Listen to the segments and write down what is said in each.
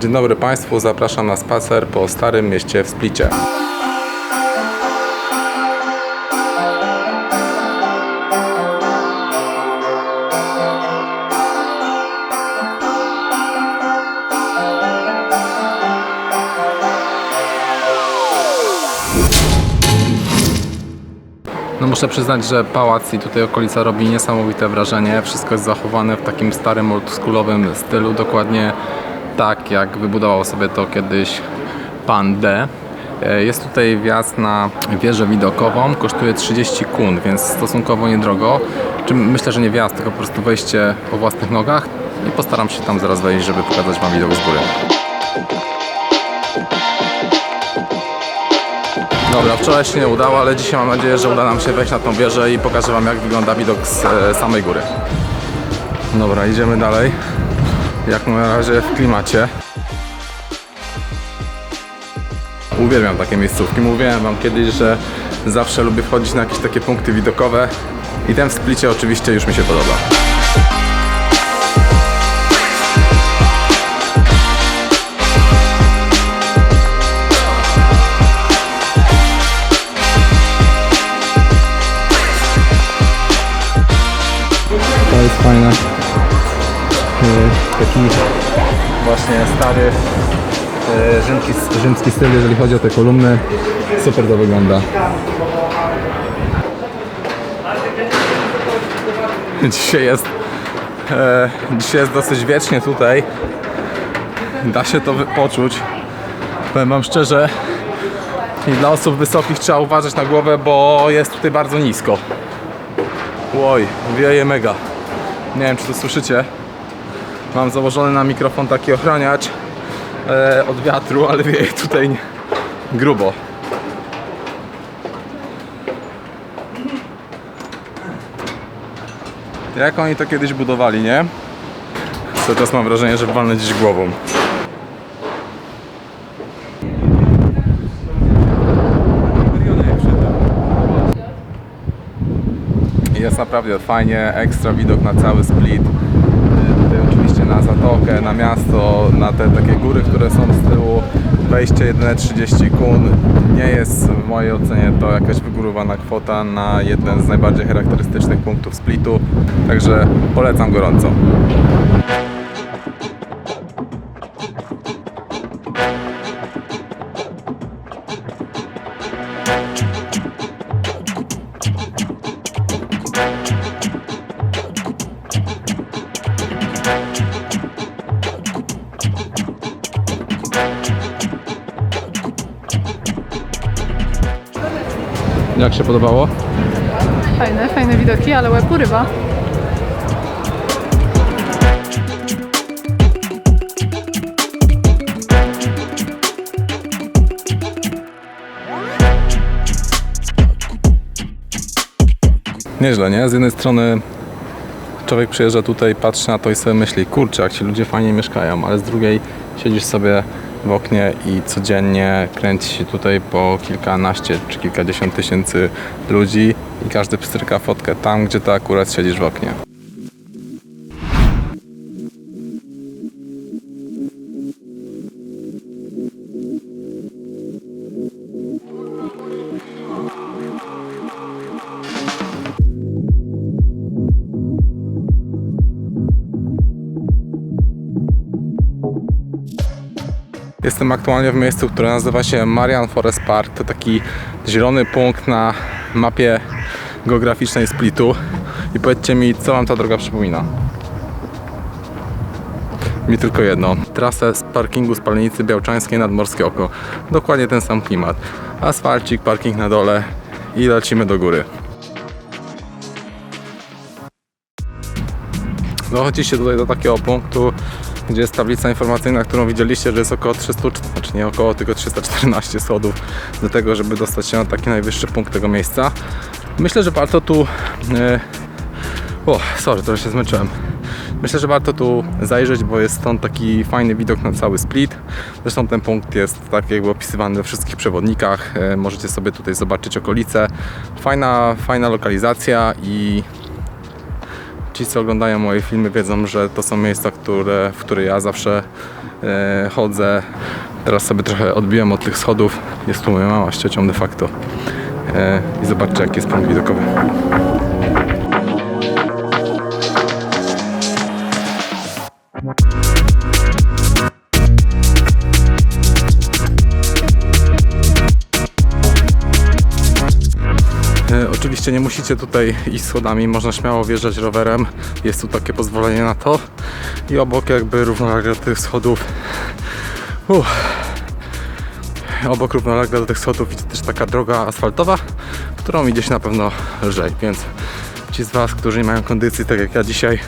Dzień dobry Państwu, zapraszam na spacer po Starym Mieście w Splicie. No muszę przyznać, że pałac i tutaj okolica robi niesamowite wrażenie. Wszystko jest zachowane w takim starym oldschoolowym stylu, dokładnie tak jak wybudował sobie to kiedyś pan D. E, Jest tutaj wjazd na wieżę widokową, kosztuje 30 kun, więc stosunkowo niedrogo. Myślę, że nie wjazd, tylko po prostu wejście po własnych nogach i postaram się tam zaraz wejść, żeby pokazać Wam widok z góry. Dobra, wczoraj się nie udało, ale dzisiaj mam nadzieję, że uda nam się wejść na tą wieżę i pokażę Wam jak wygląda widok z e, samej góry. Dobra, idziemy dalej. Jak na razie w klimacie. Uwielbiam takie miejscówki. Mówiłem Wam kiedyś, że zawsze lubię wchodzić na jakieś takie punkty widokowe i ten w Splicie oczywiście już mi się podoba. Taki właśnie stary e, rzymski, rzymski styl, jeżeli chodzi o te kolumny. Super to wygląda. Dzisiaj jest, e, dzisiaj jest dosyć wiecznie tutaj. Da się to poczuć. Powiem Wam szczerze, i dla osób wysokich trzeba uważać na głowę, bo jest tutaj bardzo nisko. Oj, wieje mega. Nie wiem, czy to słyszycie. Mam założony na mikrofon taki ochraniacz e, od wiatru, ale wieje tutaj nie- grubo. Jak oni to kiedyś budowali, nie? Cały czas mam wrażenie, że walnę gdzieś głową. Jest naprawdę fajnie, ekstra widok na cały split. Oczywiście na zatokę, na miasto, na te takie góry, które są z tyłu. Wejście jedyne 30 kun. Nie jest w mojej ocenie to jakaś wygórowana kwota na jeden z najbardziej charakterystycznych punktów splitu. Także polecam gorąco. Jak się podobało? Fajne, fajne widoki, ale łeb urywa. Nieźle, nie? Z jednej strony człowiek przyjeżdża tutaj, patrzy na to i sobie myśli, kurczę, jak ci ludzie fajnie mieszkają, ale z drugiej siedzisz sobie w oknie i codziennie kręci się tutaj po kilkanaście czy kilkadziesiąt tysięcy ludzi i każdy pstryka fotkę tam, gdzie ty akurat siedzisz w oknie. Jestem aktualnie w miejscu, które nazywa się Marian Forest Park. To taki zielony punkt na mapie geograficznej Splitu. I powiedzcie mi, co wam ta droga przypomina? Mi tylko jedno. Trasę z parkingu Spalenicy Białczańskiej nad Morskie Oko. Dokładnie ten sam klimat. Asfalcik, parking na dole i lecimy do góry. Dochodzicie tutaj do takiego punktu, gdzie jest tablica informacyjna, którą widzieliście, że jest około 300, znaczy nie około, tylko 314 schodów do tego, żeby dostać się na taki najwyższy punkt tego miejsca. Myślę, że warto tu... E, o, sorry, trochę się zmęczyłem. Myślę, że warto tu zajrzeć, bo jest stąd taki fajny widok na cały split. Zresztą ten punkt jest tak jakby opisywany we wszystkich przewodnikach. E, możecie sobie tutaj zobaczyć okolice. Fajna, fajna lokalizacja i ci, co oglądają moje filmy, wiedzą, że to są miejsca, które, w które ja zawsze e, chodzę. Teraz sobie trochę odbiłem od tych schodów. Jest tu moja mama z de facto. E, I zobaczcie, jaki jest punkt widokowy. Oczywiście nie musicie tutaj iść schodami, można śmiało wjeżdżać rowerem. Jest tu takie pozwolenie na to. I obok jakby równolegle do tych schodów. Uff. Obok równolegle do tych schodów idzie też taka droga asfaltowa, którą idzie się na pewno lżej, więc ci z Was, którzy nie mają kondycji, tak jak ja dzisiaj,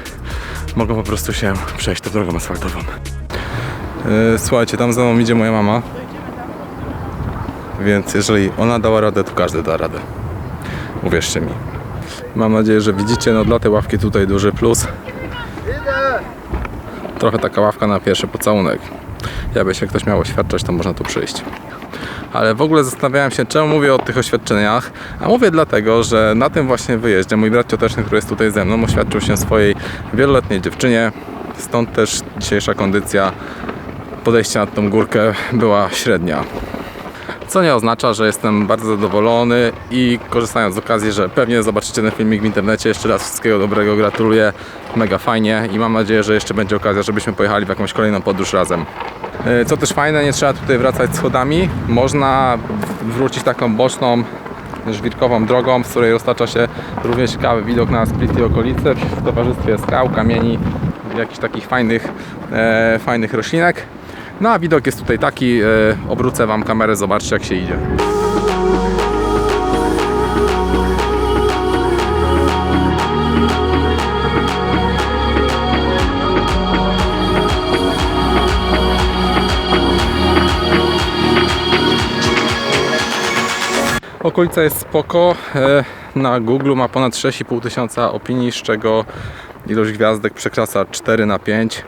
mogą po prostu się przejść tą drogą asfaltową. E, Słuchajcie, tam za mną idzie moja mama. Więc jeżeli ona dała radę, to każdy da radę. Uwierzcie mi. Mam nadzieję, że widzicie, no dla tej ławki tutaj duży plus. Trochę taka ławka na pierwszy pocałunek. Jakby się ktoś miał oświadczać, to można tu przyjść. Ale w ogóle zastanawiałem się, czemu mówię o tych oświadczeniach. A mówię dlatego, że na tym właśnie wyjeździe mój brat cioteczny, który jest tutaj ze mną, oświadczył się swojej wieloletniej dziewczynie. Stąd też dzisiejsza kondycja podejścia nad tą górkę była średnia. Co nie oznacza, że jestem bardzo zadowolony i korzystając z okazji, że pewnie zobaczycie ten filmik w internecie, jeszcze raz wszystkiego dobrego, gratuluję, mega fajnie i mam nadzieję, że jeszcze będzie okazja, żebyśmy pojechali w jakąś kolejną podróż razem. E, Co też fajne, nie trzeba tutaj wracać schodami, można wrócić taką boczną, żwirkową drogą, z której roztacza się również ciekawy widok na Split i okolice w towarzystwie skał, kamieni, jakichś takich fajnych, e, fajnych roślinek. No a widok jest tutaj taki, e, obrócę Wam kamerę, zobaczcie jak się idzie. Okolica jest spoko. E, Na Google ma ponad 6,5 tysiąca opinii, z czego ilość gwiazdek przekracza 4 na 5.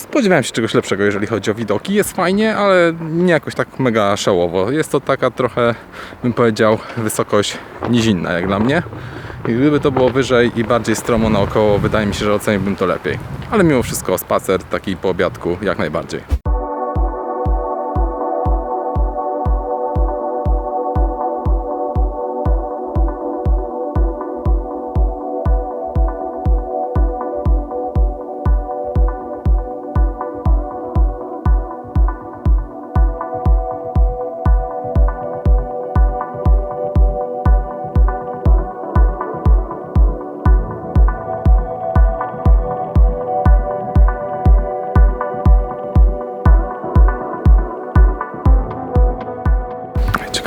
Spodziewałem się czegoś lepszego, jeżeli chodzi o widoki. Jest fajnie, ale nie jakoś tak mega szałowo. Jest to taka trochę, bym powiedział, wysokość nizinna jak dla mnie. I gdyby to było wyżej i bardziej stromo naokoło, wydaje mi się, że oceniłbym to lepiej. Ale mimo wszystko spacer taki po obiadku jak najbardziej.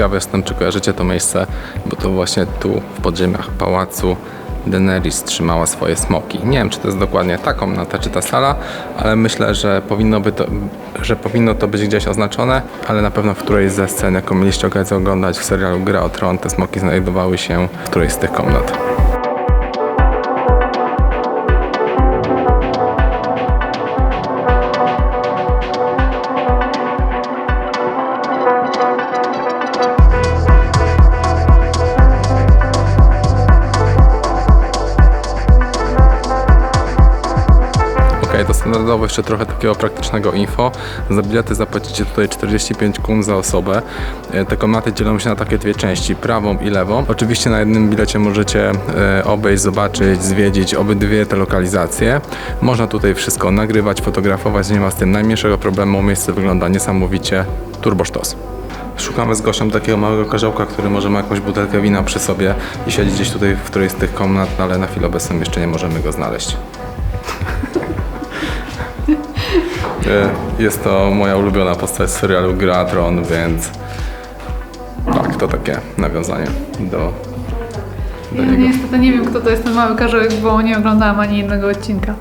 Ciekawy jestem, czy kojarzycie to miejsce, bo to właśnie tu w podziemiach pałacu Daenerys trzymała swoje smoki. Nie wiem, czy to jest dokładnie ta komnata, czy ta sala, ale myślę, że powinno, by to, że powinno to być gdzieś oznaczone, ale na pewno w którejś ze scen, jaką mieliście okazję oglądać w serialu Gra o Tron, te smoki znajdowały się w którejś z tych komnat. Standardowo jeszcze trochę takiego praktycznego info. Za bilety zapłacicie tutaj 45 kun za osobę. E, Te komnaty dzielą się na takie dwie części, prawą i lewą. Oczywiście na jednym bilecie możecie e, obejść, zobaczyć, zwiedzić obydwie te lokalizacje. Można tutaj wszystko nagrywać, fotografować, nie ma z tym najmniejszego problemu. Miejsce wygląda niesamowicie turbosztos. Szukamy z Gosią takiego małego karzełka, który może ma jakąś butelkę wina przy sobie i siedzi gdzieś tutaj w którejś z tych komnat, no ale na chwilę obecną jeszcze nie możemy go znaleźć. Jest to moja ulubiona postać z serialu Gra o Tron, więc tak, to takie nawiązanie do, do Ja niego. niestety nie wiem, kto to jest ten mały karzełek, bo nie oglądałam ani jednego odcinka.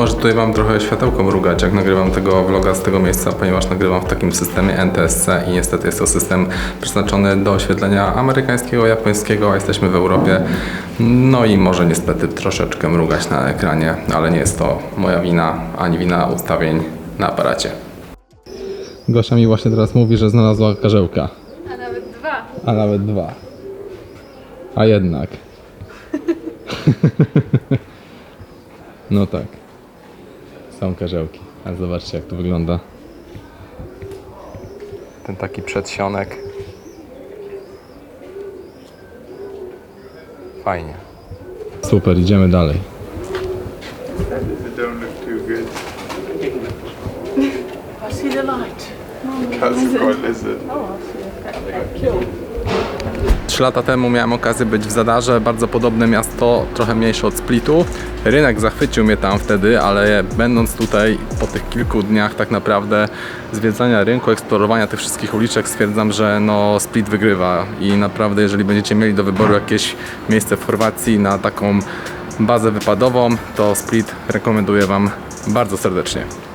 Może tutaj Wam trochę światełko mrugać, jak nagrywam tego vloga z tego miejsca, ponieważ nagrywam w takim systemie NTSC i niestety jest to system przeznaczony do oświetlenia amerykańskiego, japońskiego, a jesteśmy w Europie. No i może niestety troszeczkę mrugać na ekranie, ale nie jest to moja wina, ani wina ustawień na aparacie. Gosia mi właśnie teraz mówi, że znalazła karzełka, A nawet dwa. a nawet dwa. A jednak. No tak. Są karzełki. A zobaczcie jak to wygląda. Ten taki przedsionek. Fajnie. Super, idziemy dalej. Don't look too good. I see the light. That's quite lizard. Lata temu miałem okazję być w Zadarze, bardzo podobne miasto, trochę mniejsze od Splitu. Rynek zachwycił mnie tam wtedy, ale będąc tutaj po tych kilku dniach tak naprawdę zwiedzania rynku, eksplorowania tych wszystkich uliczek stwierdzam, że no Split wygrywa i naprawdę jeżeli będziecie mieli do wyboru jakieś miejsce w Chorwacji na taką bazę wypadową, to Split rekomenduję Wam bardzo serdecznie.